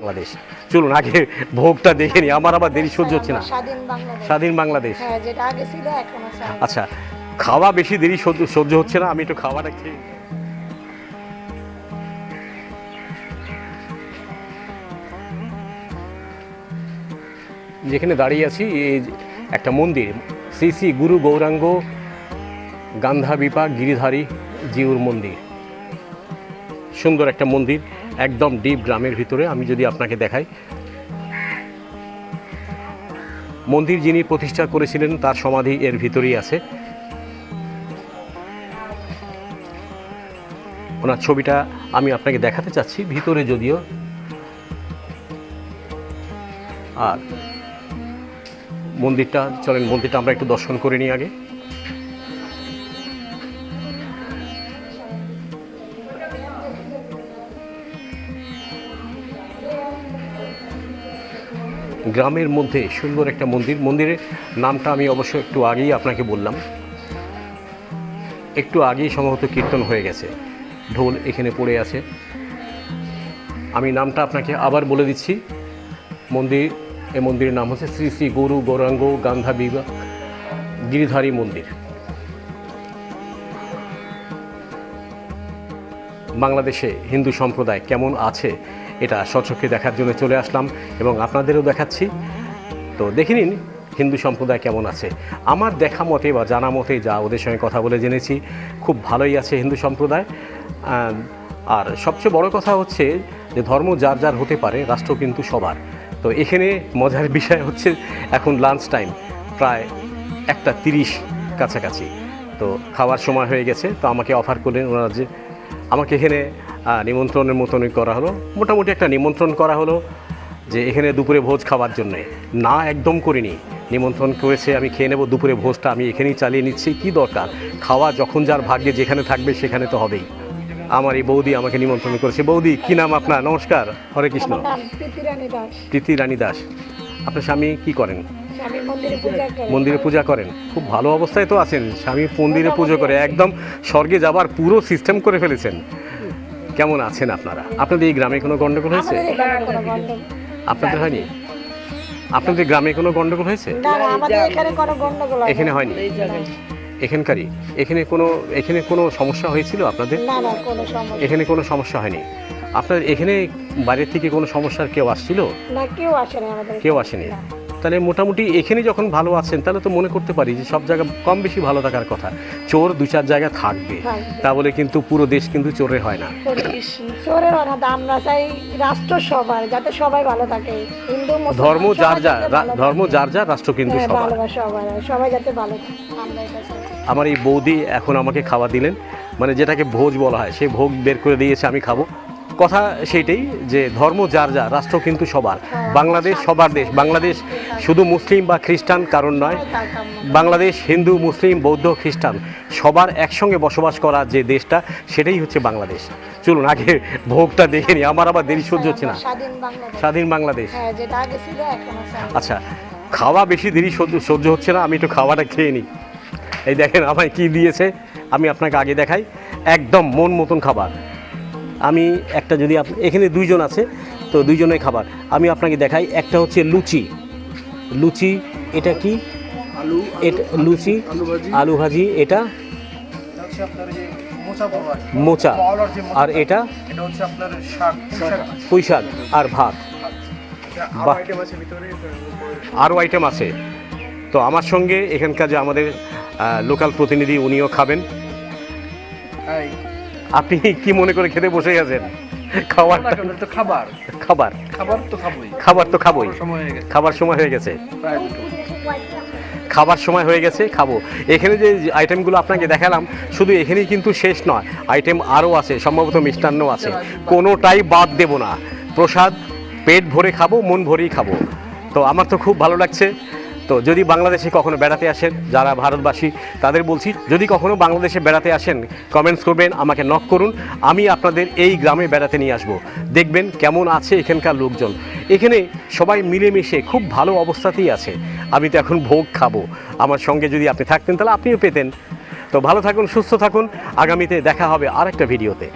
বাংলাদেশ। চলুন আগে ভোগটা দেখে নি আমার আবার দেরি সহ্য হচ্ছে না। স্বাধীন বাংলাদেশ। হ্যাঁ আচ্ছা খাওয়া বেশি দেরি সহ্য হচ্ছে না? আমি একটু খাওয়াটা খেয়ে যেখানে দাঁড়িয়ে আছি একটা মন্দির। শ্রী শ্রী গুরু গৌরাঙ্গ গান্ধা বিপা গিরিধারী জিউর মন্দির। সুন্দর একটা মন্দির একদম ডিপ গ্রামের ভিতরে, আমি যদি আপনাকে দেখাই। মন্দির যিনি প্রতিষ্ঠা করেছিলেন, তার সমাধি এর ভিতরেই আছে। ওনার ছবিটা আমি আপনাকে দেখাতে চাচ্ছি, ভিতরে যদিও। আর মন্দিরটা, চলেন মন্দিরটা আমরা একটু দর্শন করে নিই আগে। গ্রামের মধ্যে সুন্দর একটা মন্দির। মন্দিরের নামটা আমি অবশ্য একটু আগেই আপনাকে বললাম। একটু আগেই সম্ভবত কীর্তন হয়ে গেছে। ঢোল এখানে পড়ে আছে। আমি নামটা আপনাকে আবার বলে দিচ্ছি। মন্দির এই মন্দিরের নাম হচ্ছে শ্রী শ্রী গরু গৌরাঙ্গ গান্ধা বিবা গিরিধারী মন্দির। বাংলাদেশে হিন্দু সম্প্রদায় কেমন আছে? এটা স্বচক্ষে দেখার জন্য চলে আসলাম এবং আপনাদেরও দেখাচ্ছি। তো দেখে নিন, হিন্দু সম্প্রদায় কেমন আছে? আমার দেখা মতে বা জানা মতে যা ওদের সঙ্গে কথা বলে জেনেছি, খুব ভালোই আছে হিন্দু সম্প্রদায়। আর সবচেয়ে বড় কথা হচ্ছে যে ধর্ম যার যার হতে পারে, রাষ্ট্র কিন্তু সবার। তো এখানে মজার বিষয় হচ্ছে এখন লাঞ্চ টাইম প্রায় একটা তিরিশ কাছাকাছি। তো খাওয়ার সময় হয়ে গেছে, তো আমাকে অফার করলেন ওনারা যে, আমাকে এখানে নিমন্ত্রণের মতনই করা হলো। মোটামুটি একটা নিমন্ত্রণ করা হলো যে এখানে দুপুরে ভোজ খাওয়ার জন্যে। না একদম করিনি। নিমন্ত্রণ করেছে আমি খেয়ে নেব দুপুরে ভোজটা আমি এখানেই চালিয়ে নিচ্ছি। কি দরকার? খাওয়া যখন যার ভাগ্যে যেখানে থাকবে সেখানে তো হবেই। আমার এই বৌদি আমাকে নিমন্ত্রণ করেছে। বৌদি কি নাম আপনার? নমস্কার হরে কৃষ্ণ। প্রীতি রানী দাস। আপনার স্বামী কি করেন? মন্দিরে পূজা মন্দিরে পূজা করেন। খুব ভালো অবস্থায় তো আছেন। স্বামী মন্দিরে পুজো করে। একদম স্বর্গে যাবার পুরো সিস্টেম করে ফেলেছেন। কেমন আছেন আপনারা? আপনাদের এই গ্রামে কোনো গন্ডগোল হয়েছে? আপনাদের হয়নি? আপনাদের গ্রামে কোনো গন্ডগোল হয়েছে? এখানে হয় হয়নি। এখানকারই? এখানে কোনো এখানে কোনো সমস্যা হয়েছিল আপনাদের? এখানে কোনো সমস্যা হয়নি? আপনার এখানে বাইরের থেকে কোনো সমস্যার কেউ আসছিল? কেউ আসে না আমাদের কেউ আসেনি। তাহলে মোটামুটি এখানে যখন ভালো আছেন তাহলে তো মনে করতে পারি যে সব জায়গা কম বেশি ভালো থাকার কথা। চোর দু চার জায়গা থাকবে। তা বলে কিন্তু পুরো দেশ কিন্তু চোরে হয় না। চোরের অনাথ। আমরা চাই রাষ্ট্র সবার যাতে সবাই ভালো থাকে। হিন্দু ধর্ম যার ভালো ধর্ম যার যার রাষ্ট্র কিন্তু হ্যাঁ, সবার। সবাই যাতে ভালো থাকে। আমরা এটা চাই। আমার এই বৌদি এখন আমাকে খাওয়া দিলেন। মানে যেটাকে ভোজ বলা হয় সেই ভোগ বের করে দিয়েছে আমি খাব। কথা সেইটাই যে ধর্ম যার যা রাষ্ট্র কিন্তু সবার। বাংলাদেশ সবার দেশ। বাংলাদেশ শুধু মুসলিম বা খ্রিস্টান কারণ নয়। বাংলাদেশ হিন্দু মুসলিম বৌদ্ধ খ্রিস্টান সবার একসঙ্গে বসবাস করা যে দেশটা সেটাই হচ্ছে বাংলাদেশ। চলুন আগে ভোগটা দেখে নিই। আমার আবার দেরি সহ্য হচ্ছে না। স্বাধীন বাংলাদেশ। স্বাধীন বাংলাদেশ। হ্যাঁ আচ্ছা খাওয়া বেশি দেরি সহ্য সহ্য হচ্ছে না। আমি একটু খাওয়াটা খেয়ে নিই। এই দেখেন আমায় কি দিয়েছে আমি আপনাকে আগে দেখাই। একদম মন মতন খাবার। আমি একটা যদি এখানে দুইজন আছে তো দুইজনের খাবার। আমি আপনাকে দেখাই একটা হচ্ছে লুচি। লুচি এটা কি? আলু এটা লুচি আলু ভাজি। এটা? মোচা আর এটা? পুঁই শাক আর ভাত। ভিতরে আরও আইটেম আছে। তো আমার সঙ্গে এখানকার যে আমাদের লোকাল প্রতিনিধি উনিও খাবেন। আপনি কি মনে করে খেতে বসে গেছেন? খাবার তো খাবার। খাবার। খাবার তো খাবোই। খাবার তো খাবোই। সময় গেছে। খাবার সময় হয়ে গেছে। খাবার সময় হয়ে গেছে খাব। এখানে যে আইটেমগুলো আপনাকে দেখালাম শুধু এখানেই কিন্তু শেষ নয় আইটেম আরও আছে সম্ভবত মিষ্টান্ন আছে। কোনোটাই বাদ দেব না। প্রসাদ পেট ভরে খাব মন ভরেই খাব। তো আমার তো খুব ভালো লাগছে। তো যদি বাংলাদেশে কখনো বেড়াতে আসেন, যারা ভারতবাসী, তাদের বলছি, যদি কখনো বাংলাদেশে বেড়াতে আসেন কমেন্টস করবেন, আমাকে নক করুন। আমি আপনাদের এই গ্রামে বেড়াতে নিয়ে আসব। দেখবেন কেমন আছে এখানকার লোকজন। এখানে সবাই মিলেমিশে খুব ভালো অবস্থাতেই আছে। আমি তো এখন ভোগ খাব। আমার সঙ্গে যদি আপনি থাকতেন, তাহলে আপনিও পেতেন। তো ভালো থাকুন, সুস্থ থাকুন। আগামীতে দেখা হবে আরেকটা ভিডিওতে।